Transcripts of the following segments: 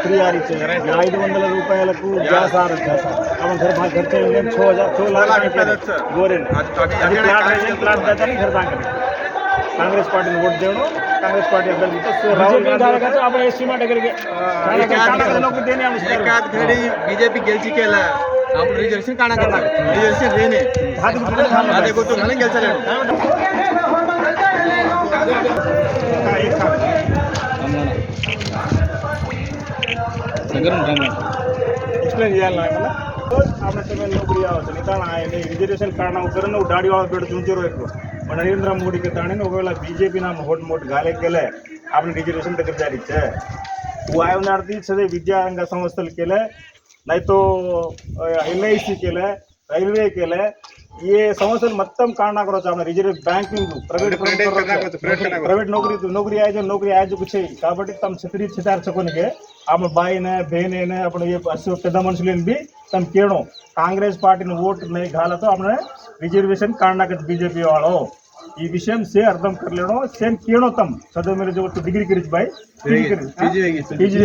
Free आ रही है ఐదు వందల రూపాయలకు గ్యాస్ ఆ रहा था अब घर भाग घर चले छो हजार छो लाख गोरे అది ప్లాట్ అయితే ప్లాట్ देता नहीं घर भाग కాంగ్రెస్ పార్టీని ఓట్ చేయడం కాంగ్రెస్ పార్టీ అభ్యర్థితో సో రాహుల్ గాంధీ आपण एसटी దగ్గరికి लोक देणे एकात घडी बीजेपी गेलची केला అప్పుడు రిజర్వేషన్ కాణకంగా రిజర్వేషన్ లేని అదే గుర్తు మనం గెలిచలేము ఎక్స్ప్లెయిన్ చేయాలి నాకు આપણે નોકરી આવે છે કારણ આ એને રિઝર્વેશન કારણના ઉપર ને ઉડાડીવાળો પેટ ચૂંચરો એટલો પણ નરેન્દ્ર મોદી કે તાણીને ઓવેલા બીજેપીના મોટ મોટ ગાલે કેલે આપણે ರಿಸರ್ವೇಷನ್ ತೆಗೆದಿದ್ದಾರೆ ಇತ್ತು ಆಯವ್ನ ಅರ್ಧಿ ಸದೇ ವಿದ್ಯಾರಂಗ ಸಂಸ್ಥೆಲಿ ಕೇಳೆ नहीं तो एल के लिए ರೈಲ್ವೆ ಕೇಲೆ ಈ ಸಮಸ್ಯೆಲಿ ಮತ್ತೊಂದು ಕಾರಣ ಆಗರೋಚ ಆಮೇಲೆ ರಿజర్వ్ బ్యాంకింగ్ ప్రైవేట్ ప్రైవేట్ నౌకరీ నౌకరీ ఆయజ నౌకరీ ఆయజ కుచే కాబట్టి తమ చిత్రీ చితార్చకొనిగే ఆమె బాయిన బేనేన అప్పుడు ఏ అసలు పెద్ద మనుషులేని బి తమ కేణం కాంగ్రెస్ పార్టీని ఓటు నై ఘాలతో ఆమె రిజర్వేషన్ కారణాకట్ బీజేపీ వాళ్ళు ఈ విషయం సే అర్థం కర్లేను సేమ్ ಕೇಳೋತಮ್ ಸದ ಮೇಲೆ ಜೊತೆ ಡಿಗ್ರಿ ಕರಿಚ್ ಬಾಯ್. ಪಿಜಿ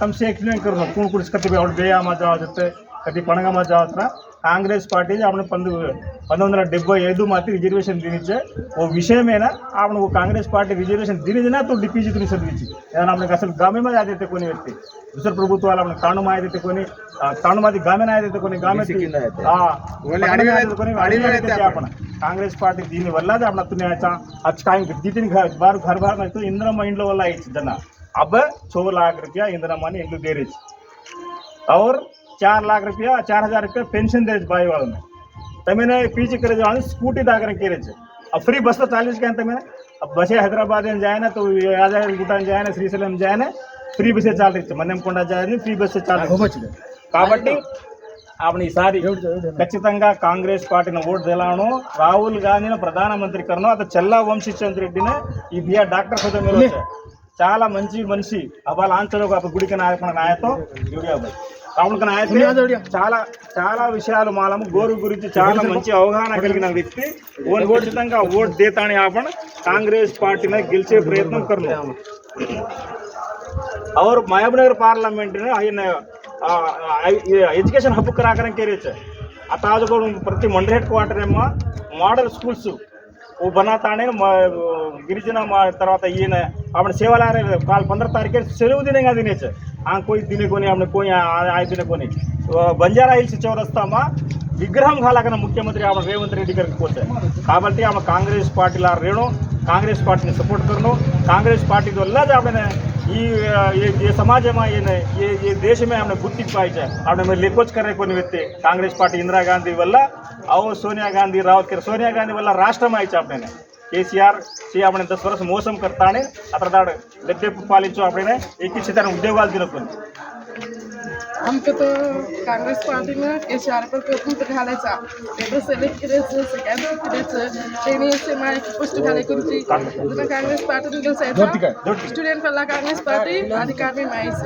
ತಮ್ ಸೇ ಎಕ್ಸ್ಪ್ಲೇನ್ ಕರ್ನೋ. ಕೂಣ ಕುಡಿಸ್ಕತ್ತೀವಿ ಅವ್ಳು ಬೇಯ ಮಜಾ ಆಗುತ್ತೆ. ಕದಿ ಪಣಗ ಮಜಾ ಹತ್ರ కాంగ్రెస్ పార్టీ ఆమె పంతొమ్మిది పంతొమ్మిది వందల డెబ్బై ఐదు మాత్రం రిజర్వేషన్ దినిచ్చే ఓ విషయమేనా? ఆమె కాంగ్रेस పార్టీ రిజర్వేషన్ దినిదినా తో డిప్యూజీ తుని సర్వించి ఏదైనా ఆమెకు అసలు గామె మీద ఆదైతే కొన్ని వ్యక్తి. దుసర ప్రభుత్వాలు ఆమె తాను మాయదైతే కొన్ని తాను మాది గామె నాయదైతే కొన్ని గామె కాంగ్రెస్ పార్టీ దీని వల్ల ఆమె తున్న అచ్చకాయం దీటిని బారు घर बार में इंदिरा इंडो वाला आई जन अब छो लाख रुपया इंदिरा मानी इंडो दे रही और चार लाख रुपया चार हजार रुपया पेंशन दे भाई वालों ने तमेने पीछे करे जाओ स्कूटी दाकर केरे छे अब फ्री बस तो चालीस के तमेने अब बसे हैदराबाद में जाए ना तो यादव गुटान जाए ना श्रीशैलम जाए ना ఫ్రీ బస్సే చాలు ఇచ్చే మన్నెంకొండ జాయిని ఫ్రీ బస్సే చాలు కాబట్టి આપણે ఈసారి ఖచ్చితంగా కాంగ్రెస్ పార్టీని ఓటు తెలాను రాహుల్ గాంధీని ప్రధానమంత్రి కరను అత చెల్లా వంశీచంద్ర రెడ్డిని ఈ బిఆర్ డాక్టర్ హోదా మీరు వచ్చారు. చాలా మంచి మనిషి అవాళ ఆంచలో ఒక గుడికి నాయకున నాయతో రాముడికి నాయకుడు చాలా చాలా విషయాలు మాలము గోరు గురించి చాలా మంచి అవగాహన కలిగిన వ్యక్తి ఓన్ ఖచ్చితంగా ఓట్ దేతాని ఆపణ కాంగ్రెస్ పార్టీని గెలిచే ప్రయత్నం కర్ను और मयाबनगर पार्लियामेंट ने ఆయన ఎడ్యుకేషన్ హబ్ कराकरन केले छे आता आज को प्रति मंडल हेडक्वार्टर में मॉडल स्कूल्स वो बनाताने గిరిజన మా తర్వాత ఈయన આપણે સેવાલારે કાલ પંદર તારીખે સેલુ દિને કા દિને છે આ કોઈ દિને કોની આપણે કોઈ આ દિને કોની బంజారా హిల్స్ చౌరస్తామా విగ్రహం కాలాకన ముఖ్యమంత్రి ఆమె రేవంత్ రెడ్డి గారికి పోతే కాబట్టి ఆమె కాంగ్రెస్ పార్టీలో రేణు కాంగ్రెస్ పార్టీని సపోర్ట్ करनो कांग्रेस पार्टी को अल्लाह आपने ये ये ये समाज में ये नहीं ये ये देश में हमने बुद्धि पाई है आपने मैं लेकोच कर रहे कोई व्यक्ति कांग्रेस पार्टी इंदिरा गांधी वल्ला और सोनिया गांधी रावत कर सोनिया गांधी वल्ला राष्ट्र में आई आपने కేసీఆర్ చేయబడిన దశ వరకు మోసం కర్తానే అతను గద్దె పాలించు అప్పుడే ఏకీక్షితాన్ని ఉద్యోగాలు తినకుంది आमकां तो काँग्रेस पार्टीन केसीआर करून घालायचा तेजो सेलेक्ट कितें सगळ्यांना कितें तेणी अशें मागीर पोस्ट घाले कोणची जेन्ना काँग्रेस पार्टीन गेलो स्टूडेंट पडला कांग्रेस पार्टी अधिकामी मायस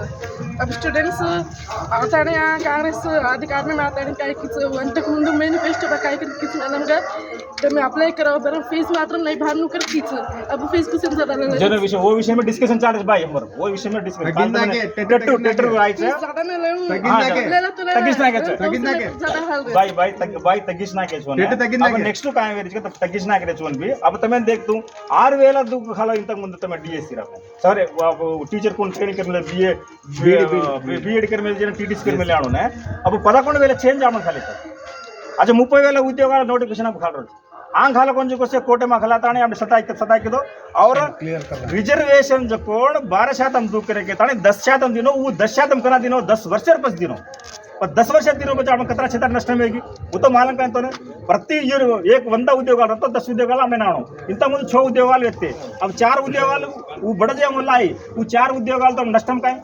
अब स्टुडंट्स आवताणे आ काँग्रेस अधिकामी माताणे काय किच वंटक मुंडू मेनिफेस्टो काय किच नमगे તમે અપ્લાય કરાવો બરાબર ફીસ नहीं નહીં બહારનું કરતી છે અબ ફીસ કુછ સમજા લગા જેનો વિષય વો વિષય મે ડિસ્કશન ચાલે છે ભાઈ અમાર વો વિષય મે ડિસ્કશન टेटर टेटर આઈ है ज़्यादा ને લેવું నెక్స్ట్ తగ్గించినాక రెచ్చుకోండి బి అప్పుడు తమే దేఖ్తూ ఆరు వేల దుఃఖాల ఇంతకు ముందు తమ డిఎస్సి రాకు సరే టీచర్ కొన్ని ట్రైనింగ్ కర్మల బిఏ బిఎడ్ కర్మల టీటీసీ కర్మల ఆడున్నాయి. అప్పుడు పదకొండు వేల చేంజ్ ఆమని ఖాళీ సార్ అచ్చా ముప్పై వేల ఉద్యోగాల నోటిఫికేషన్ అప్పుడు ఖాళీ आंग खाला कौन को से कोटे में खलाताने हमने सताई सताई के दो और रिजर्वेशन जो कोण बारह शातम दू करे के ताने दस शातम दिनो वो दस शातम करा दिनो दस वर्ष पस दिनो पण दस वर्षात दिनो म्हणजे आपण कचरा क्षेत्रात नष्ट मिळेगी वो तो मालक काय तो प्रति इयर एक వంద ఉద్యోగాలు రాతో దస్ ఉద్యోగాలు ఆమె నాను ఇంత ముందు छो ఉద్యోగాలు వ్యక్తి अब चार ఉద్యోగాలు वो बड़ जे मुल्ला आई वो चार ఉద్యోగాలు तो నష్టం काय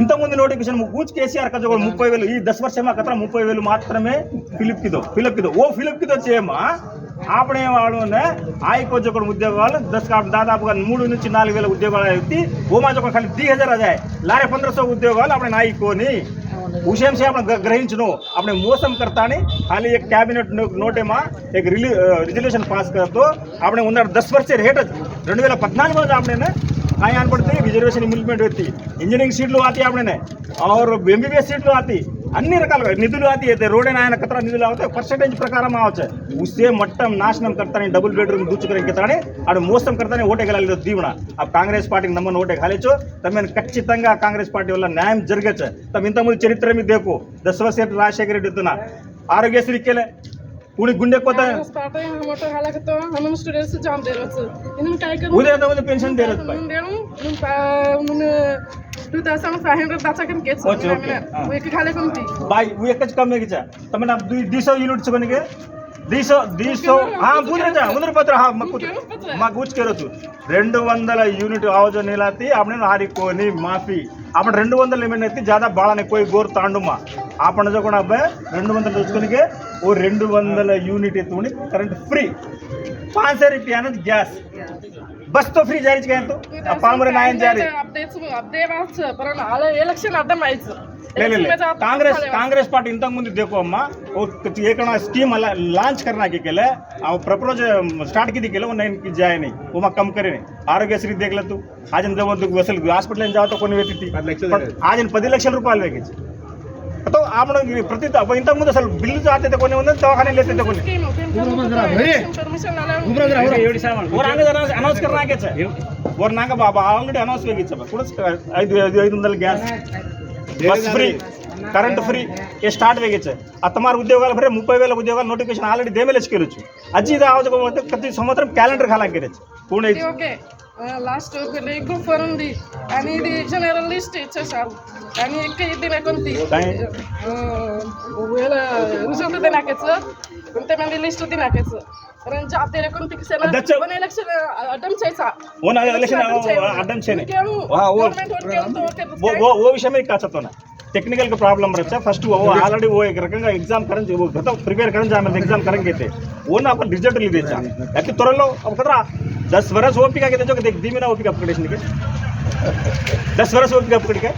ఇంతకుముందు నోటిఫికేషన్ కూర్చు కేసీఆర్ కదా ఒక ముప్పై వేలు ఈ దశ వర్షమా కదా ముప్పై వేలు మాత్రమే ఫిలిప్కిదో ఫిలిప్కిదో. ఓ ఫిలిప్కిదో చేయమా ఆపడే వాళ్ళనే ఆయకు వచ్చి ఒక ఉద్యోగాలు దశ దాదాపుగా మూడు నుంచి నాలుగు వేల ఉద్యోగాలు ఎత్తి ఓ మాజీ ఒక ఖాళీ దిగి హజార్ అదే లారే పంద్రహ ఉద్యోగాలు అప్పుడు నాయకోని. विषय से अपने ग्रहिंचनो अपने मोसम करता नहीं खाली एक कैबिनेट नोटे में एक रिजल्यूशन पास कर दो अपने उन्हें दस वर्ष रेट रूल पदनाग आपने कहीं आन पडते रिजर्वेशन इंप्लीमेंट होती. इंजीनियरिंग सीट सीట్లు आती आपने और ఎంబీబీఎస్ సీట్లు ఆతి అన్ని రకాలుగా నిధులు ఆతి అయితే రోడ్డు ఆయన కత్ర నిధులు అవుతాయి పర్సంటేజ్ ప్రకారం అవచ్చు ఉసే మట్టం నాశనం కర్తానే డబుల్ బెడ్రూమ్ దూచుకొని కితానే ఆడు మోసం కర్తానే ఓటే గెలలేదు దీవణ ఆ కాంగ్రెస్ పార్టీకి నమ్మని ఓటే గాలేచు తమను ఖచ్చితంగా కాంగ్రెస్ పార్టీ వల్ల న్యాయం జరగచ్చు. తమ ఇంతకుముందు చరిత్ర మీద దేకు. దశవశేఖర్ రాజశేఖర రెడ్డి ఎత్తున ఆరోగ్యశ్రీ కేలే ಕೇಳೆ पुणे गुंडे कोता काँग्रेस पार्टी हा मोठा झाला का तो म्हणून स्टुडंट्स जाम देरच इनून काय करू उद्या आता पेन्शन देरत पाय म्हणून देणू म्हणून म्हणून two thousand five hundred dacha कम केच Okay, okay. हा. एक खाले कोणती बाय वो एक कम में किचा तमने आप दुई दिसो यूनिट से बनेगे दिसो दिसो हाँ पूछ जा उधर पत्र हाँ मग कुछ मग कुछ करो तू రెండు వందల యూనిట్ ఆవజ నీలాతి આપણે હારી કોની માફી આપણે రెండు వందలు ఏమైనా ఎత్తి జాదా బాళని કોઈ గోరు తాండుమా ఆ పండుగ అబ్బాయి రెండు వందల దోచుకునికి ఓ రెండు వందల యూనిట్ ఎత్తుకుని కరెంట్ ఫ్రీ पाँच सौ रुपया ना गैस బస్తో ఫ్రీ జారీ చేయంతో ఆ పాముర నాయన జారీ అప్డేట్స్ అప్డేట్స్ పరన అలా ఎలక్షన్ అర్థం అయ్యింది కాంగ్रेस कांग्रेस पार्टी इंतक मुझे देखो अम्मा वो एक स्कीम लॉन्च करना के लिए और प्रपोज स्टार्ट की दिखे वो नहीं जाए नहीं वो मैं कम करे नहीं ఆరోగ్యశ్రీ देख ले तू आज हम जब वसल हास्पिटल जाओ तो कोई व्यक्ति आज पद लक्ष रूपये वेगी तो आपण प्रति ఇంతకు ముందు అసలు బిల్లు जाते కొన్ని ఉంది दवाखाने लेते थे కొన్ని परमिशन और आगे अनाउंस करना आगे और नाका बाबा ఆల్రెడీ అనౌన్స్ వేగించా కూడా ఐదు ఐదు ఐదు వందల gas bus free current free ఏ స్టార్ట్ వేగించా అత్తమారు ఉద్యోగాలు భరే ముప్పై వేల ఉద్యోగాలు నోటిఫికేషన్ ఆల్రెడీ దేమేలేసి కేరొచ్చు అజ్జి ఇది ఆవకపోతే ప్రతి సంవత్సరం calendar ఖాలా కేరచ్చు Pune okay last group ఉంది అని ఇది జనరల్ లిస్ట్ ఇచ్చేసారు కానీ ఇంకా ఇది కొంత ఒకవేళ రిజల్ట్ తినాకచ్చు కొంతమంది లిస్ట్ తినాకచ్చు జాబ్ తెలియకుండా సెలవు ఎలక్షన్ అడ్డం చేసా అడ్డం చేయను గవర్నమెంట్ ఓ విషయమే కాదు చెప్తున్నా ಟೆಕ್ನಿಕಲ್ಗೆ ಪ್ರಾಬ್ಲಮ್ ಬರುತ್ತೆ ಫಸ್ಟ್ ಅವು ಆಲ್ರೆಡಿ ಹೋಗಿ ರಕಂಗ ಎಕ್ಸಾಮ್ ಕರೆಂಜ್ ಗತ ಪ್ರಿಪೇರ್ ಕರೆಂಜ್ ಆಮೇಲೆ ಎಕ್ಸಾಮ್ ಕರೆಂಗ್ ಐತೆ ಓನ್ ಆಪ ರಿಸಲ್ಟ್ ಇದೆ ಚಾ ಯಾಕೆ ತೊರಲು ಅವಕದ್ರ दस वर्ष ओपिक आगे जो देख दी ना ओपिक अपकड़े दस वर्ष ओपिक अपकड़े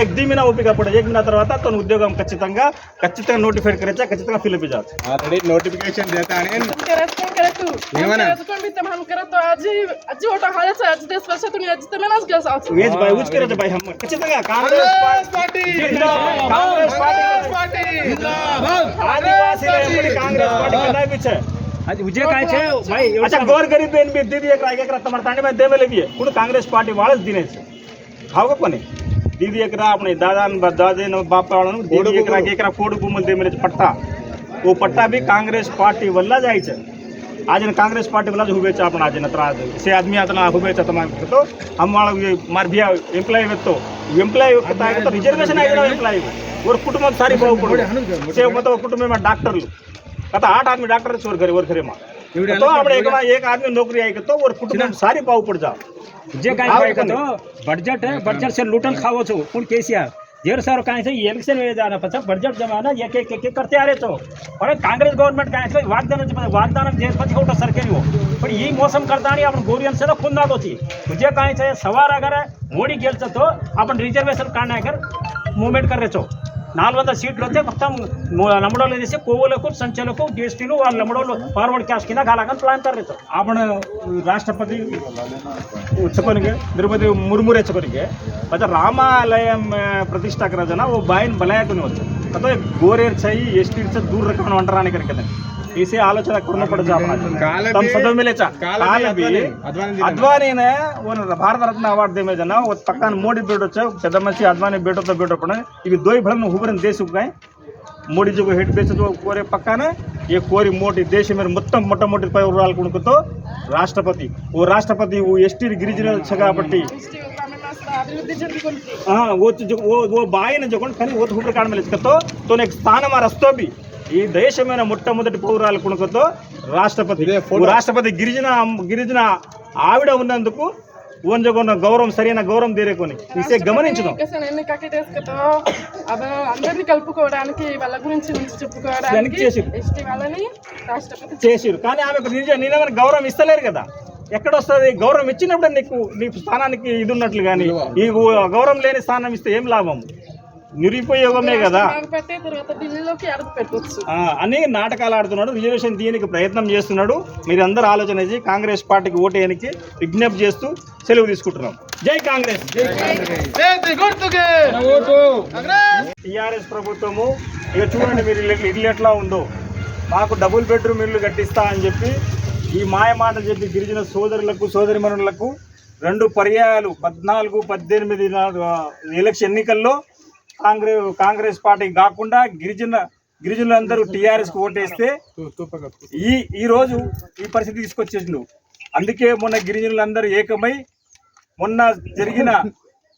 ఎగ్దిమినా ఓపిక అప్పుడు ఎగిన తర్వాత తన ఉద్యోగం ఖచ్చితంగా ఖచ్చితంగా నోటిఫైడ్ కరచా ఖచ్చితంగా ఫిలప్ ఇజాచ్ ऑलरेडी नोटिफिकेशन देता है करतो करतो ఏమన్నా? करतो मी तर हम करतो आज आज ओटा हायचा आज देश वर्ष तुम्ही आज तर मेलाच गेस आज వేజ్ బాయ్ ఉచ్ కరచా బాయ్ హమ్ ఖచ్చితంగా కాంగ్రెస్ పార్టీ జిందాబాద్ కాంగ్రెస్ పార్టీ ఆదివాసీలు ఎప్పటికీ కాంగ్రెస్ పార్టీ కదా పిచ్చే అది ఉజ్జే కాయ చే भाई अच्छा गौर गरीब बेन भी दीदी एक राय एक रत्ता मरताने में देवे लगी है पूर्ण कांग्रेस पार्टी वाले दिन है खाओगे कोने ದಿವ್ಯ ಎಕರೆ ಆಪಣೆ ದಾದಾನ ದಾದಿನ ಬಾಪ ದಿವ್ಯ ಎಕರೆ ಎಕರೆ ફોડ ગુમલ મેળે પટ્ટા ઓ પટ્ટા બી કોંગ્રેસ પાર્ટી વલ્લા જાય છે આજે કોંગ્રેસ પાર્ટી વલ્લા જ હુવે છે આપણા આજે ત્રાસ સે આદમી આતના હુવે છે તમારે તો અમારા માર ભિયા એમ્પ્લોય હતો ಎಂಪ್ಲಾಯಿ ಗೊತ್ತಾಗುತ್ತೆ ರಿಸರ್ವೇಶನ್ ಆಗಿರೋ ಎಂಪ್ಲಾಯಿ ಅವ್ರ ಕುಟುಂಬದ ಸಾರಿ ಬಾವು ಕೊಡ್ಬೇಕು ಸೇವ್ ಮತ್ತು ಕುಟುಂಬ ಡಾಕ್ಟರ್ಲು ಕಥ ಆಟ ಆದ್ಮಿ ಡಾಕ್ಟರ್ ಇವರು ಗರಿ ಅವ್ರ ಗರಿಮಾ તો આપણે એકમાં એક આદમી નોકરી આવી તો ઓર ફૂટબોલ સારી પાવ પડ જાવ જે કાઈ કહે તો બજેટ હે બજેટ સે લૂટન ખાવો છો પણ કેસીઆર ઢેર સારો કાંઈ છે ઇલેક્શન વે જાના પછી બજેટ જમાના એક એક એક કરતે આરે તો. અને કોંગ્રેસ ગવર્મેન્ટ કાંઈ છે વાગદાન છે વાગદાન જે પછી ખોટો સરકેવો પણ એ મોસમ કરતાની આપણે ગોરિયન છે તો ખુંદાકો થી જે કાંઈ છે સવાર આગળ મોડી ગેલ છે તો આપણે રિઝર્વેશન કારણે આગળ મુવમેન્ટ કરે છો. నాలుగు వందల సీట్లు వస్తే మొత్తం నమ్మడోళ్ళు తీసి కొవ్వులకు సంచలకు జీఎస్టీలు వాళ్ళు నమ్మడోళ్ళు ఫార్వర్డ్ క్యాష్ కింద కాలాగా ప్లాన్ తరలిస్తారు ఆపణ రాష్ట్రపతి ಉತ್ಸವನಿಗೆ ದ್ರೌಪದಿ ಮುರ್ಮುರೆ అయితే రామాలయం ప్రతిష్టాకరాజన ఓ ಜನ ಓ ಬಾಯಿನ ಬಲಾಯಕನೇ ಹೊತ್ತು ಅಥವಾ ಗೋರೇರ್ಚಾಯಿ ಎಷ್ಟು ಇರ್ಸ ದೂರ ರಕ್ಕಣ ಹೊಂಟರಾಣಿಕರಿಕದೆ इसी आलोचना करना पड़ जाता तम सदो मिले काल भी అద్వానీ. భారతరత్న అవార్డు దేమే జన. పక్కన మోడీ బేటో పెద్ద మనిషి అద్వానీ బేటోతో బేటో పడ ఇవి దోయి భడను హుబరని దేశకాయ మోడీజీ హెడ్ బేసతో కోరే పక్కన ఏ కోరి మోటి దేశం మీద మొత్తం మొట్టమొదటి పై ఉరాలు కొనుక్కుతో రాష్ట్రపతి. ఓ రాష్ట్రపతి ఓ ఎస్టీ గిరిజన కాబట్టి वो वो वो बाई ने जो कौन खाली वो तो ऊपर काट में लिखते तो तो एक स्थान हमारा रस्तो भी ఈ దేశమైన మొట్టమొదటి పౌరాల కొనుకతో రాష్ట్రపతి రాష్ట్రపతి గిరిజన గిరిజన ఆవిడ ఉన్నందుకు ಒಂಜಗೊಂದ గౌరవం సరైన గౌరవం తీరేకొని ఇసే గమనించడం ఎన్ని కలుపుకోవడానికి వాళ్ళ గురించి నుంచి చెప్పుకోవడానికి వాళ్ళని రాష్ట్రపతి చేసిరు కానీ ఆమె నిజ నిలవన గౌరవం ఇస్తలేరు కదా. ఎక్కడ వస్తుంది గౌరవం ఇచ్చినప్పుడు నీకు నీ స్థానానికి ఇది ఉన్నట్లు కానీ ఈ గౌరవం లేని స్థానం ఇస్తే ఏం లాభం? నిరుపయోగమే కదా. పెట్టే తర్వాత ఢిల్లీలోకి అడుగు పెట్టవచ్చు ఆ, అన్ని నాటకాలు ఆడుతున్నాడు రిజర్వేషన్ తీయనికి ప్రయత్నం చేస్తున్నాడు. మీరందరూ ఆలోచన చేసి కాంగ్రెస్ పార్టీకి ఓటు వేయడానికి విజ్ఞప్తి చేస్తూ సెలవు తీసుకుంటున్నాం. జై కాంగ్రెస్ టీఆర్ఎస్ ప్రభుత్వము ఇక చూడండి మీరు ఇల్లు ఎట్లా ఉందో. మాకు డబుల్ బెడ్రూమ్ ఇల్లు కట్టిస్తా అని చెప్పి ఈ మాయ మాట చెప్పి గిరిజన సోదరులకు సోదరిమణులకు రెండు పర్యాయాలు పద్నాలుగు పద్దెనిమిది నా- ఎలక్షన్ ఎన్నికల్లో కాంగ్రెస్ కాంగ్రెస్ పార్టీ కాకుండా గిరిజన గిరిజనులందరూ టీఆర్ఎస్కి ఓటేస్తే ఈ ఈ రోజు ఈ పరిస్థితి తీసుకొచ్చేసిండు. అందుకే మొన్న గిరిజనులందరూ ఏకమై మొన్న జరిగిన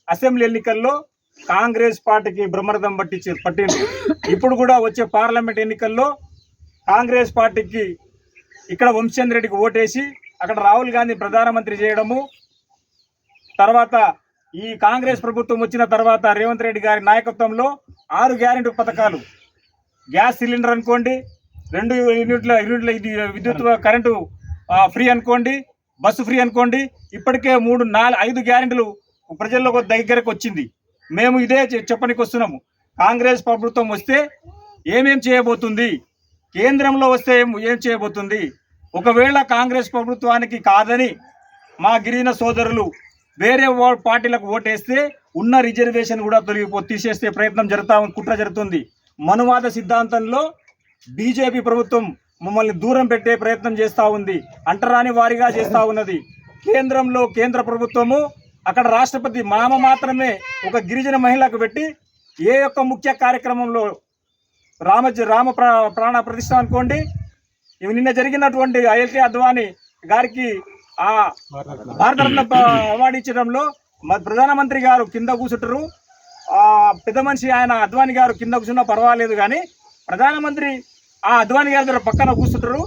అసెంబ్లీ ఎన్నికల్లో కాంగ్రెస్ పార్టీకి బ్రహ్మరథం పట్టించి పట్టింది ఇప్పుడు కూడా వచ్చే పార్లమెంట్ ఎన్నికల్లో కాంగ్రెస్ పార్టీకి ఇక్కడ వంశచంద్ర రెడ్డికి ఓటేసి అక్కడ రాహుల్ గాంధీ ప్రధానమంత్రి చేయడము తర్వాత ఈ కాంగ్రెస్ ప్రభుత్వం వచ్చిన తర్వాత రేవంత్ రెడ్డి గారి నాయకత్వంలో ఆరు గ్యారెంటీ పథకాలు. గ్యాస్ సిలిండర్ అనుకోండి రెండు యూనిట్ల యూనిట్ల ఇది విద్యుత్ కరెంటు ఫ్రీ అనుకోండి బస్సు ఫ్రీ అనుకోండి ఇప్పటికే మూడు నాలుగు ఐదు గ్యారెంటీలు ప్రజల్లో దగ్గరకు వచ్చింది. మేము ఇదే చె- చెప్పనికి వస్తున్నాము. కాంగ్రెస్ ప్రభుత్వం వస్తే ఏమేం చేయబోతుంది? కేంద్రంలో వస్తే ఏం ఏం చేయబోతుంది? ఒకవేళ కాంగ్రెస్ ప్రభుత్వానికి కాదని మా గిరిజన సోదరులు వేరే పార్టీలకు ఓటేస్తే ఉన్న రిజర్వేషన్ కూడా తొలగిపో తీసేస్తే ప్రయత్నం జరుగుతా ఉంది కుట్ర జరుగుతుంది. మనువాద సిద్ధాంతంలో బీజేపీ ప్రభుత్వం మమ్మల్ని దూరం పెట్టే ప్రయత్నం చేస్తూ ఉంది. అంటరాని వారిగా చేస్తూ ఉన్నది. కేంద్రంలో కేంద్ర ప్రభుత్వము అక్కడ రాష్ట్రపతి మామ మాత్రమే ఒక గిరిజన మహిళకు పెట్టి ఏ యొక్క ముఖ్య కార్యక్రమంలో రామ రామ ప్రా- ప్రాణ ప్రతిష్ట అనుకోండి ఇవి నిన్న జరిగినటువంటి ఐఎల్కే అద్వానీ గారికి ఆ భారతరత్న అవార్డు ఇచ్చడంలో మ- ప్రధానమంత్రి గారు కింద కూర్చుంటారు ఆ పెద్ద మనిషి ఆయన అద్వాని గారు కింద కూర్చున్నా పర్వాలేదు కానీ ప్రధానమంత్రి ఆ అద్వాని గారి దగ్గర పక్కన కూర్చుంటారు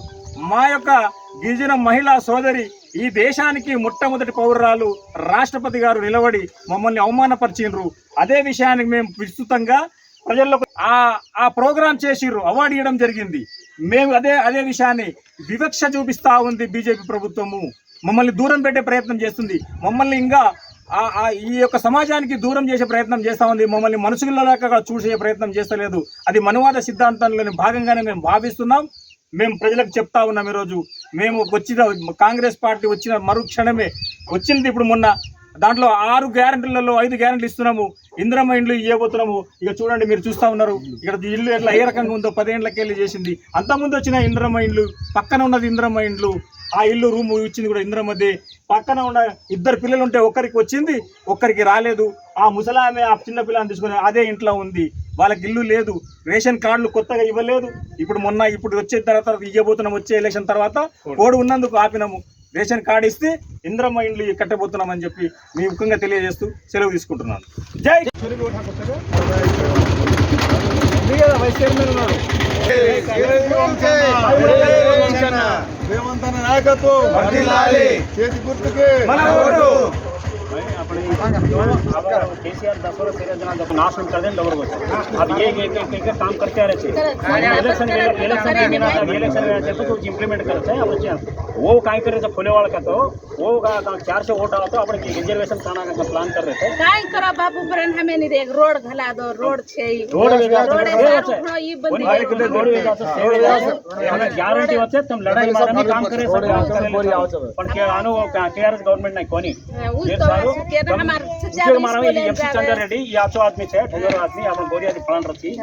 మా యొక్క గిరిజన మహిళా సోదరి ఈ దేశానికి మొట్టమొదటి పౌరురాలు రాష్ట్రపతి గారు నిలబడి మమ్మల్ని అవమానపరిచిండ్రు. అదే విషయానికి మేము విస్తృతంగా ప్రజల్లో ఆ ఆ ప్రోగ్రాం చేసిర్రు అవార్డు ఇవ్వడం జరిగింది. మేము అదే అదే విషయాన్ని వివక్ష చూపిస్తా ఉంది బీజేపీ ప్రభుత్వము. మమ్మల్ని దూరం పెట్టే ప్రయత్నం చేస్తుంది. మమ్మల్ని ఇంకా ఈ యొక్క సమాజానికి దూరం చేసే ప్రయత్నం చేస్తా ఉంది. మమ్మల్ని మనుషులలాగా చూసే ప్రయత్నం చేస్తలేదు. అది మనువాద సిద్ధాంతంలోని భాగంగానే మేము భావిస్తున్నాం. మేము ప్రజలకు చెప్తా ఉన్నాం ఈరోజు. మేము వచ్చిన కాంగ్రెస్ పార్టీ వచ్చిన మరుక్షణమే. వచ్చింది ఇప్పుడు మొన్న దాంట్లో ఆరు గ్యారెంటీలలో ఐదు గ్యారెంటీలు ఇస్తున్నాము. ఇందిరమ్మ ఇండ్లు ఇవ్వబోతున్నాము ఇక చూడండి మీరు చూస్తా ఉన్నారు. ఇక్కడ ఇల్లు ఎట్లా ఏ రకంగా ఉందో పదేళ్ళకి వెళ్ళి చేసింది. అంతకుముందు వచ్చిన ఇందిరమ్మ ఇండ్లు పక్కన ఉన్నది ఇందిరమ్మ ఇండ్లు ఆ ఇల్లు రూమ్ ఇచ్చింది కూడా ఇందిరమ్మది. పక్కన ఉన్న ఇద్దరు పిల్లలు ఉంటే ఒక్కరికి వచ్చింది ఒక్కరికి రాలేదు. ఆ ముసలామె ఆ చిన్న పిల్లని తీసుకుని అదే ఇంట్లో ఉంది. వాళ్ళకి ఇల్లు లేదు. రేషన్ కార్డులు కొత్తగా ఇవ్వలేదు. ఇప్పుడు మొన్న ఇప్పుడు వచ్చే తర్వాత ఇవ్వబోతున్నాం వచ్చే ఎలక్షన్ తర్వాత కోడ్ ఉన్నందుకు ఆపినాము. రేషన్ కార్డు ఇస్తే ఇంద్రమ్మ ఇండ్లు కట్టబోతున్నామని చెప్పి మీ ముఖ్యంగా తెలియజేస్తూ సెలవు తీసుకుంటున్నాను. జై రేవంత్ నాయకత్వం. చేతి గుర్తుకే. है अपने केसीआर दस वर्ष तेरह जना जब नाश कर दें लोगों को। अब ये एक एक एक काम करते आ रहे थे। इलेक्शन इलेक्शन में ना अब इलेक्शन में आते तो इंप्लीमेंट करते हैं अब वो काय? तो, तो कर रहे थे फुले वाला का तो वो चार सौ वोट आया तो अपने रिजर्वेशन खाना का प्लान कर रहे थे। काय करा बाबू ब्रन हमें नहीं देख रोड घला दो रोड छे रोड गारंटी होते तुम लड़ाई मारने काम करे सकते पण केळानो केआरएस गव्हर्नमेंट नाही कोणी हाँ, उस देर तो सारू के ना हमार उद्योग मारा में एमसी चंद्र रेड्डी याचो आदमी छे ठगेरो आदमी आपण बोरियाची फळण रची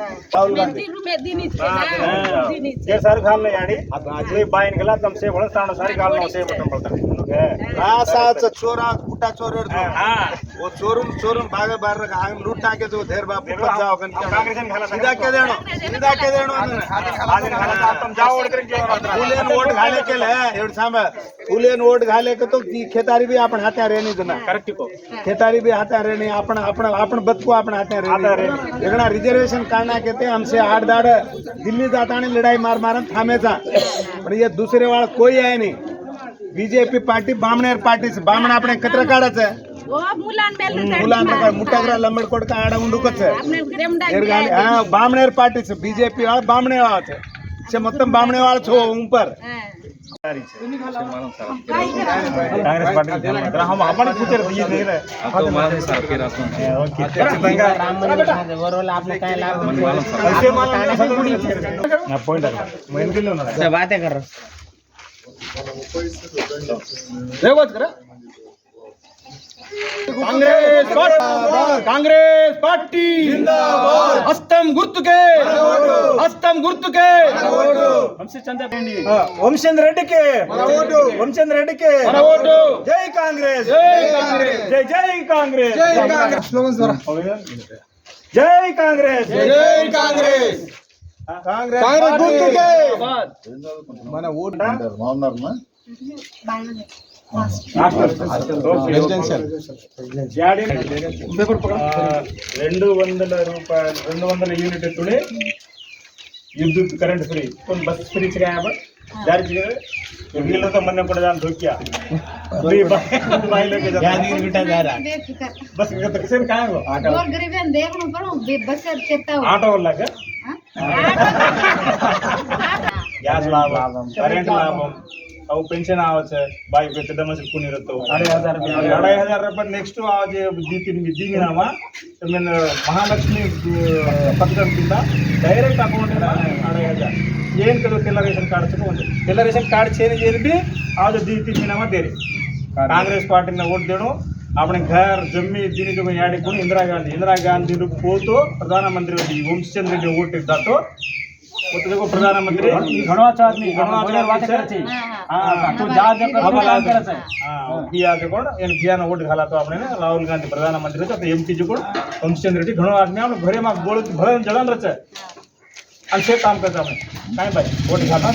में दिनी छे ना हाँ। असाच चोर आज कुठा चोर वो चोरून चोरून भागे बाहेर रखा आम लूट टाके जो धेर बाप ऊपर जाओ कन सीधा के देणो सीधा के देणो तुम जाओ ओढ करेन फुलेन वोट घाले केले. एवढ सांभा फुलेन वोट घाले के तो खेतारी भी आपण हात्या रेनी जना करेक्ट को खेतारी भी हाथे रेनी आपण आपण आपण बदकू आपण हात्या रेनी एकना रिजर्वेशन करना केते हमसे आठ दाड दिल्ली जाताना लड़ाई मार मारन थांबेचा पण ये दूसरे वाला कोई है नाही. बीजेपी पार्टी बामणेर पार्टी बामण आपण एकत्र काढायचं वो मुलान बेल मुलांना काय मुठ्याग्रा लंबडकोट का आडा उंडूकच अपने ग्रेमडा ఎరగాలి ఆ, బామణేర్ పార్టీస్ బీజేపీ వాళ్ళు బామణే వాళ్ళ మొత్తం బామణే వాళ్ళ ఉంపర్ కాంగ్రెస్ పార్టీ हम अपन पूछे रहे ये नहीं रहे ओके ఖచ్చితంగా ऐसे मानो నా పాయింట్ అక్కడ మా ఇంటిలో ఉన్నాడు కాంగ్రెస్ కాంగ్రెస్ పార్టీ. హస్తం గుర్తుకే. హస్తం గుర్తుకే. వంశీ చంద్ర రెడ్డి వంశేంద్ర రెడ్డికి వంశేంద్ర రెడ్డికి జై కాంగ్రెస్. జై జై కాంగ్రెస్. జై కాంగ్రెస్. జై కాంగ్రెస్. రెండు వందల రూపాయలు రెండు వందల యూనిట్ టుడే విద్యుత్ కరెంట్ ఫ్రీ. కొన్ని బస్ ఫ్రీ చేయాలి దానికి వీళ్ళతో మొన్న కూడా దాని దొక్కా బస్ ఆటో. ఆటో వాళ్ళగా గ్యాस లాభం కరెంట్ లాభం अहो पेन्शन आवायचं बाईक त्याच्या मग कोणी रतो अडीच हजार रुपये अडाई हजार रुपये नेक्स्ट आवाज दितीन డైరెక్ట్ అకౌంట్ అడై హజార్. ఏం కదా తెల్ల రేషన్ కార్డు ఉంది తెల్ల రేషన్ కార్డు చేయని కాంగ్రెస్ పార్టీని ఓట్ దేడం अपने घर जमी दीन आड़को इंदिरा गांधी। इंदिरा गांधी पोत प्रधानमंत्री वंशचंद्र जी ओटे हाँ, हाँ। तो हाँ, प्रधानमंत्री तो प्रधानमंत्री वंशचंद्र रेडी घो आदमी घरे जड़न रच। काम करता भाई वोट घाला।